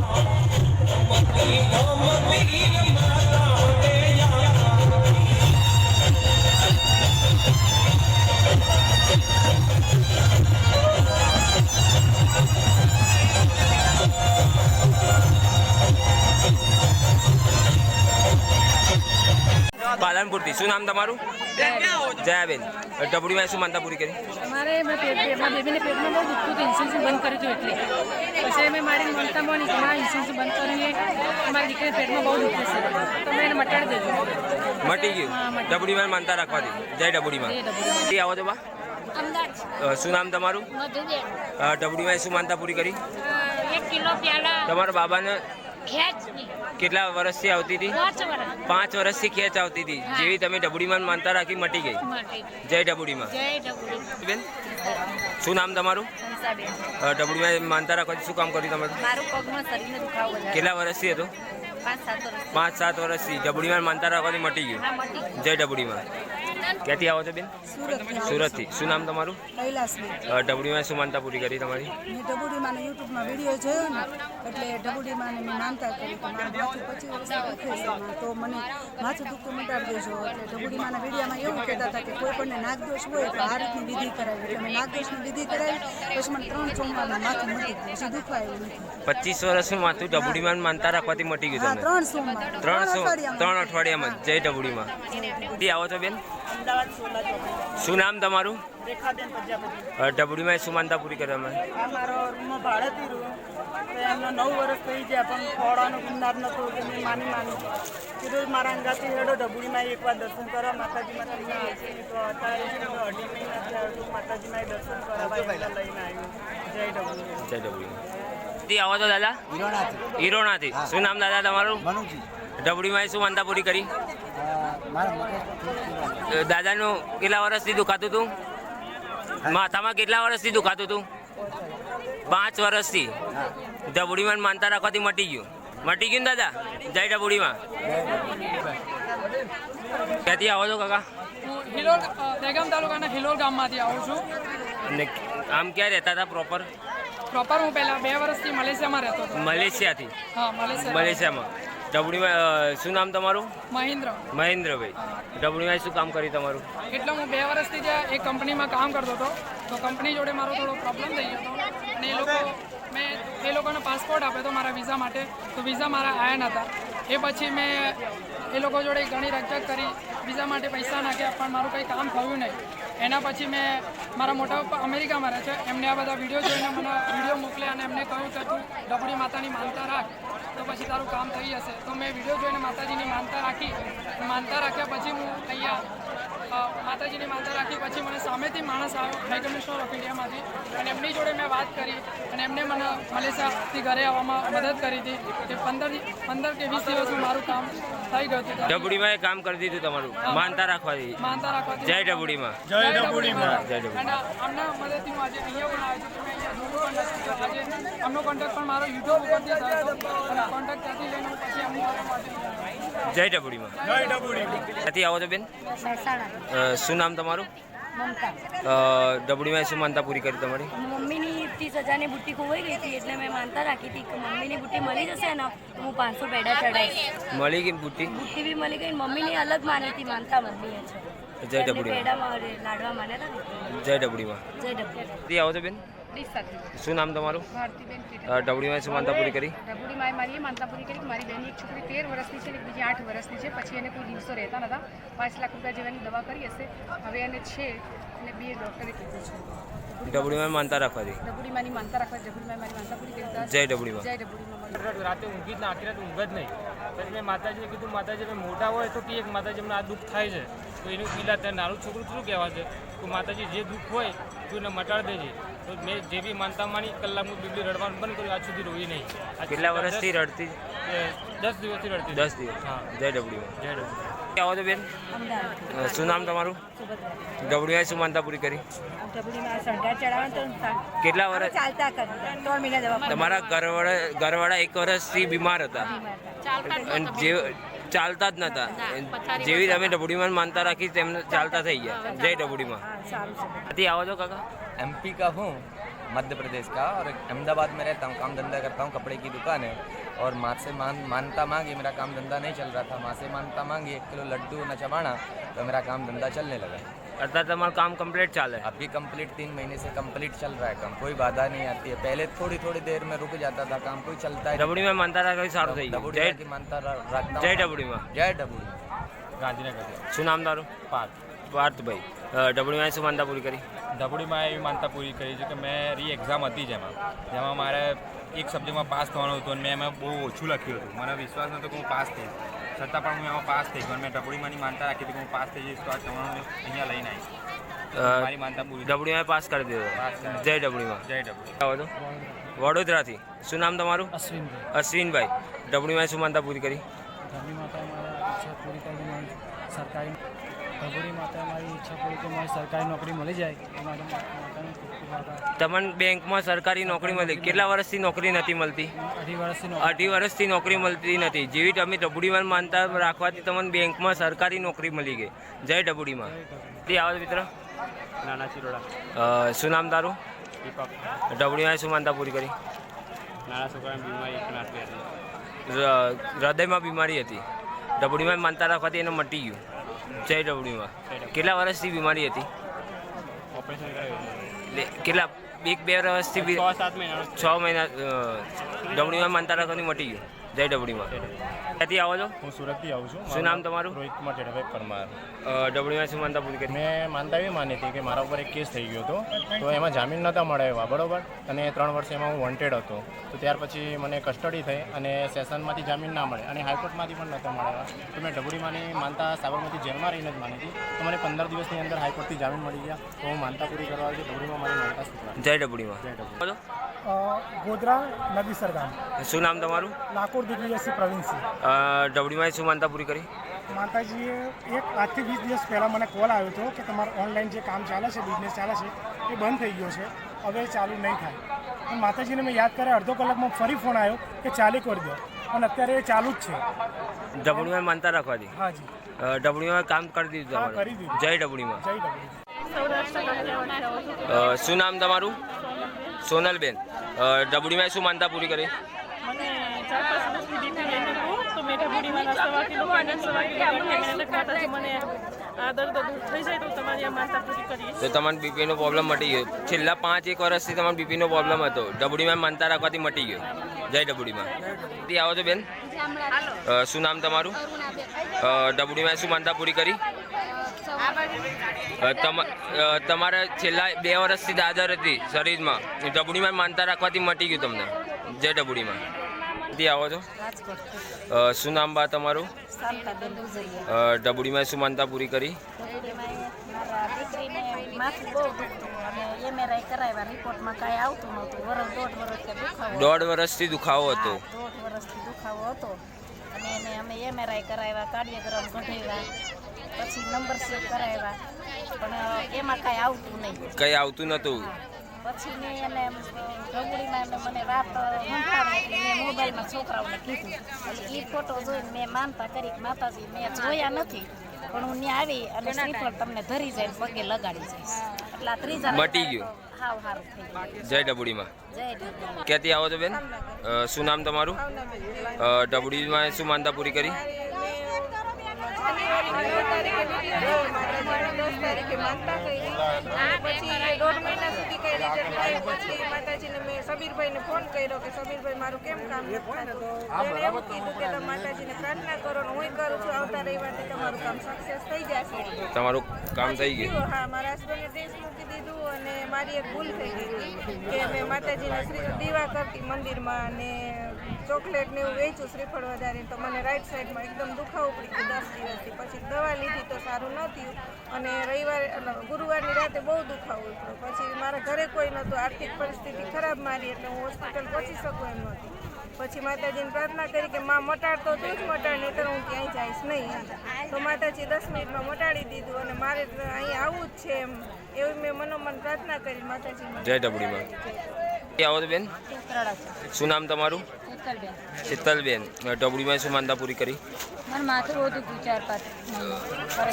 Mama, પાલનપુરથી. શું નામ તમારું? જયાબેન ડબડીમાં શું માનતા પૂરી કરી? મારે પેટમાં બેબીને પેટમાં બહુ દુખતું હતું ઇન્સ્યુરન્સ બંધ કર્યું હતું એટલે. પછી મેં મારી માનતા માની કે મારા ઇન્સ્યુરન્સ બંધ કરીએ મારી દીકરીને પેટમાં બહુ દુખે છે. તમે એને મટાડી દેજો. મટી ગયું. ડબડીમાં માનતા રાખવા દે. જય ડબડીમાં. આવો તો બા શું નામ તમારું? ડબડીમાં શું માનતા પૂરી કરી? તમારા બાબાને કેટલા વર્ષથી આવતી હતી? પાંચ વર્ષથી ખેંચ આવતી હતી. જેવી તમે ડબડીમાં માનતા રાખી મટી ગઈ. જય ડબુડીમાં. બેન શું નામ તમારું? ડબુડીમાં માનતા રાખવાથી શું કામ કર્યું તમારું મારું પગમાં શરીરને દુખાવો વધારે. કેટલા વર્ષથી હતું? પાંચ સાત વર્ષ પાંચ સાત વર્ષથી ડબડીમાં માનતા રાખવાથી મટી ગયું. જય ડબડીમાં. ક્યાંથી આવો છો બેન? સુરતથી. શું નામ તમારું? ડબડીમાં શું માનતા પૂરી કરી તમારી? મેં ડબુડીમાં યુટ્યુબમાં વીડિયો જોયો ને એટલે ડબુડીમાં મેં માનતા કરી કે મારું પચીસ એમાં. તો મને માથું દુખતું મટાડી દેજો. એટલે ડબુડીમાંના વિડીયોમાં એવું કહેતા હતા કે કોઈ પણ નાગદોષ હોય તો આ રીતની વિધિ કરાવી. એટલે મેં નાગદોષની વિધિ કરાવી પછી મને ત્રણ સોમવારમાં માથું મટી ગયું. પછી દુખવા એવું નથી. પચીસ વર્ષનું માથું ડબડીમાં માનતા રાખવાથી મટી ગયું ત્રણ સોમવાર. ત્રણ ત્રણ અઠવાડિયામાં. જય ડબડીમાં. આવો છો બેન? શું નામ તમારું? રેખાબેન પ્રજાપતિ ડબડીમાં શું માનતા પૂરી કરી તમે આ મારો રૂમમાં ભાડેથી રૂમ. એમનો નવ વર્ષ થઈ ગયા પણ ખોડાનો ગુંદાર નતો કે મેં માની માની. કીધું મારા અંગાથી હેડો ડબુડીમાં એકવાર દર્શન કરો માતાજીમાં તમને આવશે તો અત્યારે અઢી મહિના થયા માતાજીમાં દર્શન કરવા એટલે લઈને આવ્યું. જય ડબડી. જય ડબડી. આવો દાદા. હિરોણાથી. શું નામ દાદા તમારું? મનુજી. ડબડીમાં શું માનતા પૂરી કરી? દાદાનું કેટલા વર્ષથી દુખાતું હતું માથામાં કેટલા વર્ષથી દુખાતું હતું પાંચ વર્ષથી ડબુડીમાં માનતા રાખવાથી મટી ગયું. મટી ગયું ને દાદા? જય ડબુડીમાં. ક્યાંથી આવો છો કાકા? હિલોલ દહેગામ તાલુકાના હિલોલ ગામમાંથી આવું છું. અને આમ ક્યાં રહેતા હતા પ્રોપર પ્રોપર હું પહેલાં બે વર્ષથી મલેશિયામાં રહેતો હતો. મલેશિયાથી? હા મલેશિયા મલેશિયામાં. ડબડીમાં શું નામ તમારું? મહેન્દ્ર. મહેન્દ્રભાઈ. ડબડીમાં શું કામ કર્યું તમારું? એટલે હું બે વર્ષથી જે એક કંપનીમાં કામ કરતો હતો તો કંપની જોડે મારો થોડો પ્રોબ્લેમ થઈ ગયો હતો. અને એ લોકો મેં એ લોકોને પાસપોર્ટ આપ્યો હતો મારા વિઝા માટે તો વિઝા મારા આવ્યા નહોતા એ પછી મેં એ લોકો જોડે ઘણી રકઝક કરી વિઝા માટે પૈસા નાખ્યા પણ મારું કંઈ કામ થયું નહીં. એના પછી મેં મારા મોટા પપ્પા અમેરિકામાં રહે છે. એમને આ બધા વીડિયો જોઈને મને વીડિયો મોકલ્યા અને એમને કહ્યું કે તું ડબડી માતાની માનતા રાખ. તો પછી તારું કામ થઈ જશે. તો મેં વીડિયો જોઈને માતાજીની માનતા રાખી. માનતા રાખ્યા પછી હું અહીંયા માતાજીની માનતા રાખી પછી મને સામેથી માણસ આવ્યો હાઈ કમિશનર ઓફ ઇન્ડિયામાંથી અને એમની જોડે મેં વાત કરી અને એમને મને મલેશિયાથી ઘરે આવવામાં મદદ કરી હતી કે પંદર પંદર કે વીસ દિવસમાં મારું કામ થઈ ગયું હતું. ડબુડીમાં એ કામ કરી દીધું તમારું. માનતા રાખવાથી. માનતા રાખવાથી. જય ડબુડીમાં. જય ડબુડીમાં. જય ડબુડી અને આમના મદદથી હું આજે અહીંયા પણ આવ્યો છું. નથી કોન્ટેક્ટ પણ મારો યુટ્યુબ ઉપરથી થયો હતો. અને કોન્ટેક્ટ ત્યાંથી લઈને પછી એમની જોડે મળી જય ડબુડી ક્યાંથી આવો છો બેન? શું નામ તમારું? મમતા. ડબડીમાં શું માનતા પૂરી કરી તમારી? મમ્મીની ત્રીસ હજારની બુટ્ટી ખોવાઈ ગઈ હતી એટલે મેં માનતા રાખી હતી કે મમ્મીની બુટ્ટી મળી જશે ને તો હું પાંચસો પેડા ચડાવીશ. મળી ગઈ બુટ્ટી? બુટ્ટી બી મળી ગઈ મમ્મીની અલગ માની હતી માનતા મમ્મીએ છે. જય એમને ડબડીમાં પેડા લાડવા માન્યા જય ડબડીમાં જય ડબડી આવો છો બેન? શું નામ તમારું? ડબડીમાં શું માનતાપુરી કરી? માએ મારી એ માનતા કરી મારી બેનની એક છોકરી તેર વર્ષની છે ને એક બીજી આઠ વર્ષની છે પછી એને કોઈ દિવસો રહેતા નતા. પાંચ લાખ રૂપિયા જેવાની દવા કરી હશે. હવે એને છે અને બે ડૉક્ટરે કીધું છે. ડબડીમાં માનતા રાખવાથી? રઘુડી માની માનતા રાખવા ડબડીમાં મારી માનતા પૂરી કરી જય ડબડીમાં જય ડબડીમાં રાતે ઊંઘી જ ના આખી રાત ઊંઘ જ નહીં. પછી મેં માતાજીને કીધું માતાજી તમે મોટા હોય તો કે એક માતાજી અમને આ દુઃખ થાય છે. તો એનું પીલા ત્યાં નાનું છોકરું શું કહેવા છે? તો માતાજી જે દુઃખ હોય એને મટાડી દેજે તો મેં જે બી માનતા માની કલાકનું બીબી રડવાનું બંધ કર્યું. આજ સુધી રોઈ નહીં. કેટલા વર્ષથી રડતી? દસ દિવસથી રડતી દસ દિવસ. હા. જય ડબડીમાં જય ડબલ. આવો તો બેન? શું નામ તમારું? ડબડીમાં શું માનતા પૂરી કરી? કેટલા વર્ષ ચાલતા કરી ત્રણ મહિના દવા તમારા ઘરવાળા ઘરવાળા એક વર્ષથી બીમાર હતા. અને જે ચાલતા જ નતા જેવી તમે ડબડીમાં માનતા રાખી તેમને ચાલતા થઈ ગયા જય ડબડીમાં હા સારું છે ક્યાંથી આવો છો કાકા एमपी का हूँ मध्य प्रदेश का और अहमदाबाद में रहता हूँ काम धंधा करता हूँ कपड़े की दुकान है और माँ से मान मानता मांगी मेरा काम धंधा नहीं चल रहा था माँ से मानता मांगी एक किलो लड्डू न चबाना तो मेरा काम धंधा चलने लगा અત્યારે તમારું કામ કમ્પ્લીટ ચાલે अभी कंप्लीट तीन महीने से कंप्लीट चल रहा है काम कोई बाधा नहीं आती है पहले थोड़ी थोड़ी देर में रुक जाता था काम कोई चलता है ડબડીમાં માનતા રાખવી સારું થઈ ગયું डबुड़ी જય की मानता रा- रखता જય हूँ ડબડીમાં जय डबुड़ी ગાંધીનગર શું નામ તારું પાર્ક પાર્થભાઈ અ, ડબડીમાં શું માનતા પૂરી કરી ડબુડીમાં એવી માનતા પૂરી કરી છે કે મેં રી એક્ઝામ હતી જેમાં જેમાં મારે એક સબ્જેક્ટમાં પાસ થવાનું હતું અને મેં એમાં બહુ ઓછું લખ્યું હતું મને વિશ્વાસ નહોતો કે હું પાસ થઈશ છતાં પણ હું એમાં પાસ થઈ ગયો મેં ડબડીમાંની માનતા રાખી હતી કે હું પાસ થઈ જઈશ તો આ તમારું અહીંયા લઈને આવીશ. મારી માનતા પૂરી ડબડીમાં પાસ કરી દીધો. જય ડબડીમાં. જય ડબડી. આવો તો. વડોદરાથી. શું નામ તમારું? અશ્વિનભાઈ. અશ્વિનભાઈ. ડબડીમાં શું માનતા પૂરી કરી? ધરણી માતા મારા ઈચ્છા પૂરી કરી સરકારી ડબડી માતા મારી ઈચ્છા પૂરી કે મારી સરકારી નોકરી મળી જાય તમને બેંકમાં સરકારી નોકરી મળી. કેટલા વર્ષથી નોકરી નથી મળતી? અઢી વર્ષથી નોકરી. મળતી નથી. જેવી તમે ડબુડીમાં માનતા રાખવાથી તમને બેંકમાં સરકારી નોકરી મળી ગઈ. જય ડબુડીમાં. તે આવો મિત્ર. નાના ચિરોડા શું નામ તારું? ડબુડીમાં શું માનતા પૂરી કરી? નાના છોકરાની બીમારી હૃદયમાં બીમારી હતી. ડબુડીમાં માનતા રાખવાથી એને મટી ગયું. જય ડબુડીમાં. કેટલા વર્ષથી બીમારી હતી? કેટલા? એક બે વર્ષથી છ મહિના. ડબડીમાં માનતા રાખવાથી મટી ગયું. જય ડબડીમાં ક્યાંથી આવો છો? હું સુરતથી આવું છું. શું નામ તમારું? રોહિત કુમાર જડભાઈ પરમાર ડબડીમાં શું માનતા પૂરી કરી? મેં માનતા એવી માની હતી કે મારા ઉપર એક કેસ થઈ ગયો હતો. તો એમાં જામીન નહોતા મળે એવા બરોબર? અને ત્રણ વર્ષ એમાં હું વોન્ટેડ હતો. તો ત્યાર પછી મને કસ્ટડી થઈ અને સેશનમાંથી જામીન ના મળે અને હાઈકોર્ટમાંથી પણ નહોતા મળ્યા તો મેં ડબડીમાંની માનતા સાબરમતી જેલમાં રહીને જ માની હતી. તો મને પંદર દિવસની અંદર હાઈકોર્ટથી જામીન મળી ગયા. તો હું માનતા પૂરી કરવા આવી ડબડીમાં મારી માનતા જય ડબડીમાં જય ડબુડી. ગોધરા નદીસર ગામ શું નામ તમારું? લાકોર દિગ્વિજયસિંહ પ્રવીણસિંહ. અ, ડબડીમાં શું માનતા પૂરી કરી? માતાજીએ એક આજથી વીસ દિવસ પહેલાં મને કોલ આવ્યો હતો કે તમારું ઓનલાઈન જે કામ ચાલે છે બિઝનેસ ચાલે છે એ બંધ થઈ ગયો છે. હવે એ ચાલુ નહીં થાય. પણ માતાજીને મેં યાદ કર્યા અડધો કલાકમાં ફરી ફોન આવ્યો કે ચાલુ કરી દો. અને અત્યારે એ ચાલુ જ છે. ડબડીમાં માનતા રાખવાથી? હા જી. ડબડીમાં કામ કરી દીધું કરી દીધું. જય ડબડીમાં જય ડબડી શું નામ તમારું? સોનલબેન ડબડીમાં શું માનતા પૂરી કરી મને ચાર પાંચ વર્ષથી બીપી રહેતું હતું તો મેં વાકી લોકો કિલો પાણી મને માતાજી મને આ દર્દ દૂર થઈ જાય તો તમારી આ માનતા પૂરી કરીએ. તો તમારે બીપીનો પ્રોબ્લેમ મટી ગયો. છેલ્લા પાંચ એક વર્ષથી તમારો બીપીનો પ્રોબ્લેમ હતો. ડબડીમાં માનતા રાખવાથી મટી ગયો. જય ડબડીમાં. ત્યાં આવો છો બેન. શું નામ તમારું? ડબડીમાં શું માનતા પૂરી કરી? તમારે છેલ્લા બે વર્ષથી દાદર હતી શરીરમાં. ડબડીમાં માનતા રાખવાથી મટી ગયું તમને. જય ડબડીમાં. ત્યાં આવો છો. શું નામ બા તમારું? ડબડીમાં શું માનતા પૂરી કરી? નહોતું દોઢ વર્ષથી દુખાવો હતો. દોઢ વર્ષથી દુખાવો હતો અને એને અમે એમઆરઆઈ કરાવ્યા કાર્ડિયોગ્રામ કઢાવ્યા પછી નંબર સેટ કરાવ્યા પણ એમાં કાંઈ આવતું નહીં. કઈ આવતું નતું પછી મેં એને રંગોળીમાં મને વાત સંભળાવી એટલે મેં મોબાઈલમાં છોકરાઓને કીધું. એ ફોટો જોઈને મેં માનતા કરી કે માતાજી મેં જોયા નથી પણ હું ત્યાં આવી અને શ્રીફળ તમને ધરી જાય પગે લગાડી જઈશ એટલે આ ત્રીજા મટી ગયું. હાવ સારું થઈ જય ડબુડીમાં. ક્યાંથી આવો છો બેન? શું નામ તમારું? ડબુડીમાં શું માનતા પૂરી કરી? તારીખે પછી દોઢ મહિના સુધી પછી માતાજીને મેં સબીરભાઈને ફોન કર્યો કે સબીરભાઈ મારું કેમ કામ નથી થતું? એવું કીધું કે તમે માતાજીને પ્રાર્થના કરો ને હું કરું છું આવતા રવિવારથી તમારું કામ સક્સેસ થઈ જશે. તમારું કામ થઈ ગયું? હા મારા હસબન્ડે ડ્રેસ મૂકી દીધું અને મારી એક ભૂલ થઈ ગઈ કે મેં માતાજીના શ્રી દીવા કરતી મંદિરમાં અને ચોકલેટ ને એવું વેચું શ્રીફળ વધારે તો મને રાઈટ સાઈડમાં એકદમ દુખાવો પડી ગયો દસ દિવસથી. પછી દવા લીધી તો સારું ન થયું. અને રવિવારે ગુરુવારની રાતે બહુ દુખાવો ઉતર્યો પછી મારા ઘરે કોઈ નહોતું. આર્થિક પરિસ્થિતિ ખરાબ મારી, એટલે હું હોસ્પિટલ પહોંચી શકું એમ નહોતી. પછી માતાજીને પ્રાર્થના કરી કે માં મટાડતો તું જ મટાડ નહીં હું ક્યાંય જઈશ નહીં તો માતાજી દસ મિનિટમાં મટાડી દીધું અને મારે અહીંયા આવવું જ છે એમ. એવી મેં મનોમન પ્રાર્થના કરી માતાજી જય ડબડીમાં આવો તો બેન? શું નામ તમારું? શીતલબેન ડબડીમાં શું માનતા પૂરી કરી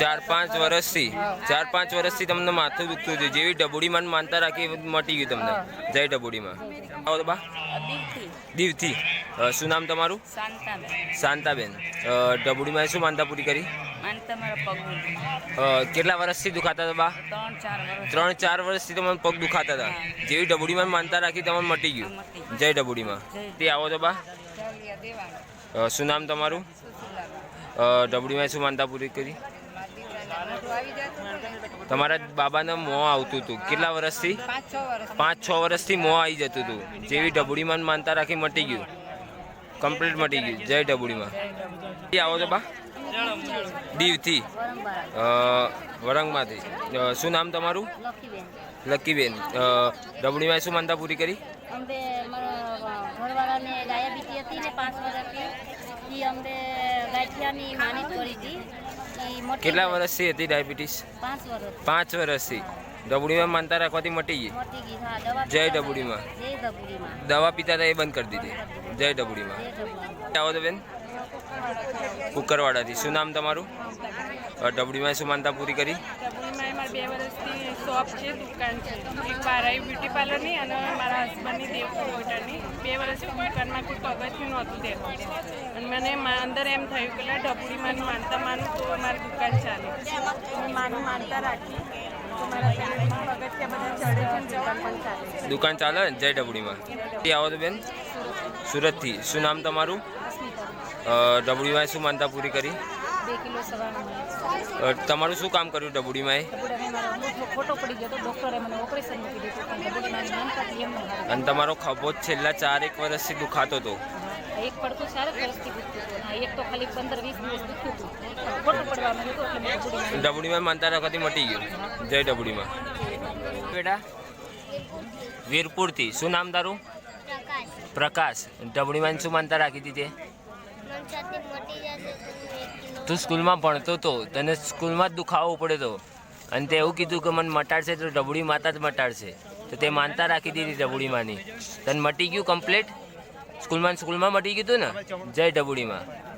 ચાર પાંચ વર્ષથી. ચાર પાંચ વર્ષથી? તમને માથું દુખતું હતું. જેવી ડબુડીમાં માનતા રાખી મટી ગયું તમને. જય ડબુડીમાં. આવો તો બા. દીવથી. શું નામ તમારું? શાંતાબેન. શાંતાબેન. ડબુડીમાં શું માનતા પૂરી કરી? કેટલા વર્ષથી દુખાતા હતા બા? ત્રણ ચાર વર્ષથી તમને પગ દુખાતા હતા. જેવી ડબુડીમાં માનતા રાખી તમને મટી ગયું. જય ડબુડીમાં. તે આવો તો બા. શું નામ તમારું? ડબુડીમાં શું માનતા પૂરી કરી? તમારા બાબાને મોં આવતું હતું. કેટલા વર્ષથી? પાંચ છ વર્ષથી. મોં આવી જતું હતું. જેવી ડબુડીમાં માનતા રાખી મટી ગયું. કમ્પ્લીટ મટી ગયું. જય ડબુડીમાં એ આવો છો બા? દીવથી વરંગમાંથી. શું નામ તમારું? લક્કીબેન. ડબુડીમાં શું માનતા પૂરી કરી? કેટલા વર્ષથી હતી ડાયાબિટીસ? પાંચ વર્ષથી. ડબુડીમાં માનતા રાખવાથી મટી ગઈ. મોટી ગઈ હા દવા જય ડબુડીમાં. દવા પીતા હતા એ બંધ કરી દીધી. જય ડબુડીમાં. આવો તો બેન? કુકરવાડાથી. શું નામ તમારું? ડબડીમાં શું માનતા પૂરી કરી? બે વર્ષથી શોપ છે દુકાન છે. એક બારાઈ બ્યુટી પાર્લરની અને મારા હસબન્ડની દેવ કોમ્પ્યુટરની બે વર્ષથી દુકાનમાં કોઈ પગથિયું નહોતું દેતું અને મને મા- અંદર એમ થયું કે ડબુડીમાં માનતા માનું તો મારી દુકાન ચાલે. માનું માનતા રાખી. દુકાન ચાલે જય ડબડીમાં આવો તો બેન. સુરતથી. શું નામ તમારું? ડબડીમાં શું માનતા પૂરી કરી? તમારું શું કામ કર્યું ડબડીમાં. અને તમારો ખભો છેલ્લા ચાર એક વર્ષથી દુખાતો હતો. એક પડતું ચાર વર્ષથી દુખતું હતું. એક તો ખાલી પંદર વીસ દિવસ દુખ્યું હતું. ખોટું પડવા માંડ્યું એટલે ડબડીમાં માનતા રાખવાથી મટી ગયું. જય ડબડીમાં. બેટા? વીરપુરથી. શું નામ તારું? પ્રકાશ. ડબડીમાં શું માનતા રાખી હતી તે? તું સ્કૂલમાં ભણતો હતો તને સ્કૂલમાં જ દુખાવો પડે તો. અને તે એવું કીધું કે મને મટાડશે તો ડબડી માતા જ મટાડશે. તો તે માનતા રાખી દીધી ડબડીમાંની. તને મટી ગયું કમ્પ્લીટ? સ્કૂલમાં સ્કૂલમાં મટી ગયું હતું ને? જય ડબડીમાં.